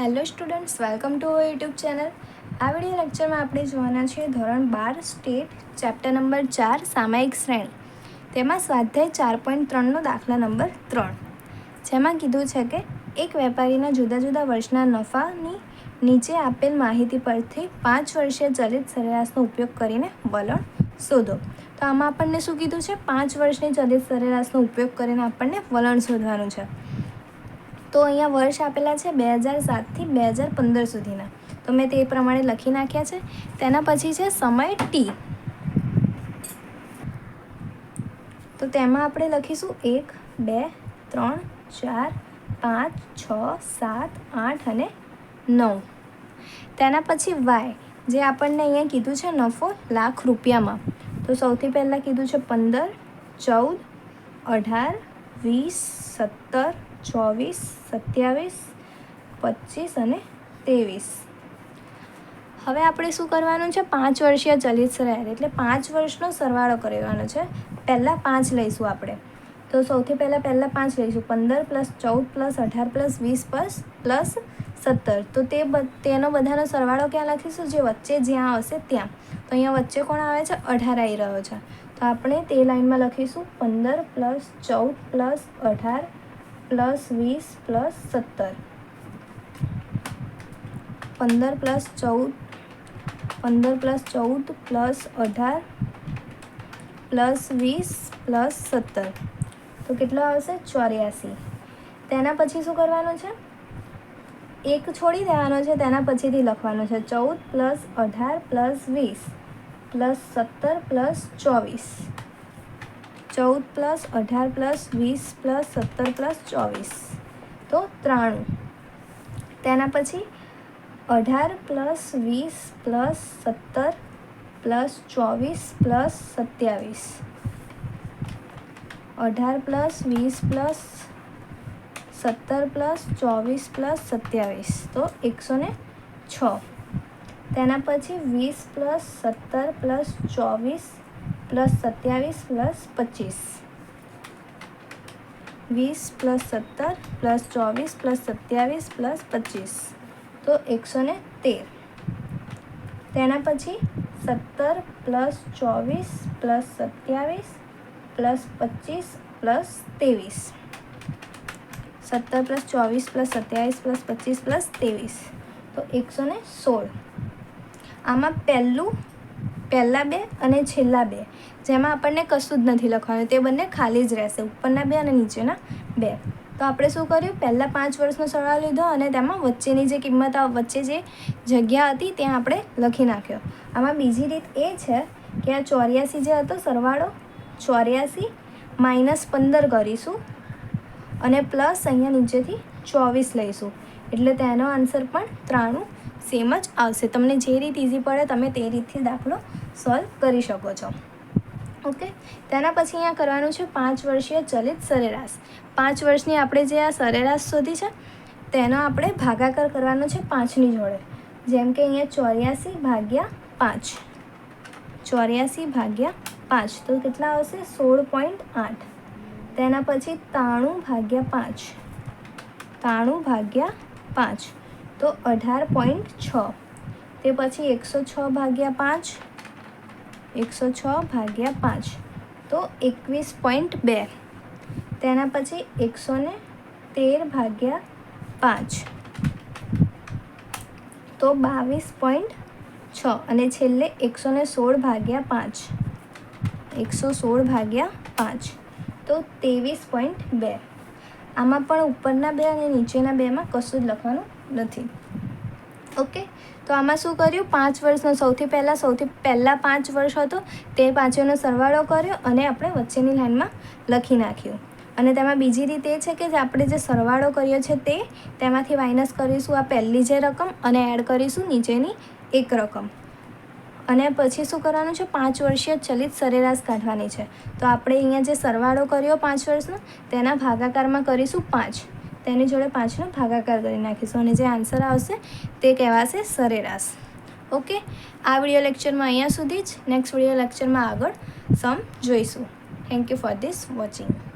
Hello students, welcome to our YouTube channel. આ video લેક્ચરમાં આપણે જોવાના છીએ ધોરણ બાર, સ્ટેટ, ચેપ્ટર નંબર ચાર, સામાયિક શ્રેણી. તેમાં સ્વાધ્યાય ચાર પોઈન્ટ ત્રણનો દાખલા નંબર ત્રણ. જેમાં કીધું છે કે એક વેપારીના જુદા જુદા વર્ષના નફાની નીચે આપેલ માહિતી પરથી પાંચ વર્ષીય ચલિત સરેરાશનો ઉપયોગ કરીને વલણ શોધો. તો આમાં આપણને શું કીધું છે? પાંચ વર્ષની ચલિત સરેરાશનો ઉપયોગ કરીને આપણને વલણ શોધવાનું છે. તો અહીંયા વર્ષ આપેલા છે બે હજાર સાતથી બે હજાર પંદર સુધીના. તો મેં તે પ્રમાણે લખી નાખ્યા છે. તેના પછી છે સમય ટી તો તેમાં આપણે લખીશું એક, બે, ત્રણ, ચાર, પાંચ, છ, સાત, આઠ અને નવ. તેના પછી વાય જે આપણને અહીંયા કીધું છે નફો લાખ રૂપિયામાં. તો સૌથી પહેલાં કીધું છે પંદર, ચૌદ, અઢાર, વીસ, સત્તર ચોવીસ, સત્યાવીસ, પચીસ અને ત્રેવીસ. હવે આપણે શું કરવાનું છે? પાંચ વર્ષીય ચલિત સરાયર એટલે પાંચ વર્ષનો સરવાળો કરવાનો છે. પહેલાં પાંચ લઈશું આપણે. તો સૌથી પહેલાં પહેલાં પાંચ લઈશું. પંદર પ્લસ ચૌદ પ્લસ અઢાર પ્લસ વીસ પ્લસ પ્લસ સત્તર. તો તે તેનો બધાનો સરવાળો ક્યાં લખીશું? જે વચ્ચે જ્યાં હશે ત્યાં. તો અહીંયા વચ્ચે કોણ આવે છે? અઢાર આવી રહ્યો છે. તો આપણે તે લાઈનમાં લખીશું. પંદર પ્લસ ચૌદ પ્લસ અઢાર પ્લસ વીસ પ્લસ સત્તર પંદર પ્લસ ચૌદ પંદર પ્લસ ચૌદ પ્લસ અઢાર પ્લસ વીસ પ્લસ સત્તર તો કેટલો આવશે ચોર્યાસી। તેના પછી શું કરવાનું છે? એક છોડી દેવાનો છે, તેના પછીથી લખવાનું છે. ચૌદ પ્લસ અઢાર પ્લસ વીસ, પ્લસ સત્તર પ્લસ ચોવીસ. ચૌદ પ્લસ અઢાર પ્લસ વીસ પ્લસ સત્તર પ્લસ ચોવીસ. તો ત્રાણું. તેના પછી અઢાર પ્લસ વીસ પ્લસ સત્તર પ્લસ ચોવીસ પ્લસ સત્યાવીસ. અઢાર પ્લસ વીસ પ્લસ સત્તર પ્લસ ચોવીસ પ્લસ સત્યાવીસ. તો એકસો ને છ. તેના પછી વીસ પ્લસ સત્તર પ્લસ ચોવીસ પ્લસ સત્યાવીસ પ્લસ પચીસ. વીસ પ્લસ સત્તર પ્લસ ચોવીસ પ્લસ સત્યાવીસ પ્લસ પચીસ. તો એકસો ને તેર. તેના પછી સત્તર પ્લસ ચોવીસ પ્લસ સત્યાવીસ પ્લસ પચીસ પ્લસ ત્રેવીસ. સત્તર પ્લસ ચોવીસ પ્લસ સત્યાવીસ પ્લસ પચીસ પ્લસ ત્રેવીસ. તો એકસો ને સોળ. આમાં પહેલું પહેલાં બે અને છેલ્લા બે, જેમાં આપણને કશું જ નથી લખવાનું. તે બંને ખાલી જ રહેશે, ઉપરના બે અને નીચેના બે. તો આપણે શું કર્યું? પહેલાં પાંચ વર્ષનો સરવાળો લીધો અને તેમાં વચ્ચેની જે કિંમત વચ્ચે જે જગ્યા હતી, ત્યાં આપણે લખી નાખ્યો. આમાં બીજી રીત એ છે કે આ ચોર્યાસી જે હતો સરવાળો, ચોર્યાસી માઇનસ પંદર કરીશું અને પ્લસ અહીંયા નીચેથી ચોવીસ લઈશું. એટલે તેનો આન્સર પણ ત્રાણું સેમ જ આવશે. તમને જે રીત ઇઝી પડે તમે તે રીતથી દાખલો સોલ્વ કરી શકો છો. ઓકે તેના પછી અહીંયા કરવાનું છે પાંચ વર્ષીય ચલિત સરેરાશ. પાંચ વર્ષની આપણે જે આ સરેરાશ શોધી છે, તેનો આપણે ભાગાકાર કરવાનો છે પાંચની જોડે. જેમ કે અહીંયા ચોર્યાસી ભાગ્યા પાંચ. ચોર્યાસી ભાગ્યા પાંચ. તો કેટલા આવશે? સોળ પોઈન્ટ આઠ. તેના પછી તાણું ભાગ્યા પાંચ. ત્રાણું ભાગ્યા પાંચ. તો અઢાર પોઈન્ટ છ. તે પછી એકસો છ ભાગ્યા પાંચ. એકસો છ ભાગ્યા પાંચ. તો એકવીસ પોઈન્ટ બે. તેના પછી એકસો ને તેર ભાગ્યા પાંચ. તો બાવીસ પોઈન્ટ છ. અને છેલ્લે એકસો ને સોળ ભાગ્યા પાંચ. એકસો સોળ ભાગ્યા પાંચ. તો ત્રેવીસ પોઈન્ટ બે. આમાં પણ ઉપરના બે અને નીચેના બેમાં કશું જ લખવાનું નથી. ઓકે તો આમાં શું કર્યું? પાંચ વર્ષનો, સૌથી પહેલાં સૌથી પહેલાં પાંચ વર્ષ હતો, તે પાંચેનો સરવાળો કર્યો અને આપણે વચ્ચેની લાઈનમાં લખી નાખ્યું. અને તેમાં બીજી રીત એ છે કે જે આપણે જે સરવાળો કર્યો છે તે, તેમાંથી માઇનસ કરીશું આ પહેલી જે રકમ અને એડ કરીશું નીચેની એક રકમ. અને પછી શું કરવાનું છે? પાંચ વર્ષીય ચલિત સરેરાશ કાઢવાની છે. તો આપણે અહીંયા જે સરવાળો કર્યો પાંચ વર્ષનો, તેના ભાગાકારમાં કરીશું પાંચ. તેની જોડે પાંચનો ભાગાકાર કરી નાખીશું અને જે આન્સર આવશે તે કહેવાશે સરેરાશ. ઓકે? આ વીડિયો લેક્ચરમાં અહીંયા સુધી જ. નેક્સ્ટ વીડિયો લેક્ચરમાં આગળ સમ જોઈશું. Thank you for this watching.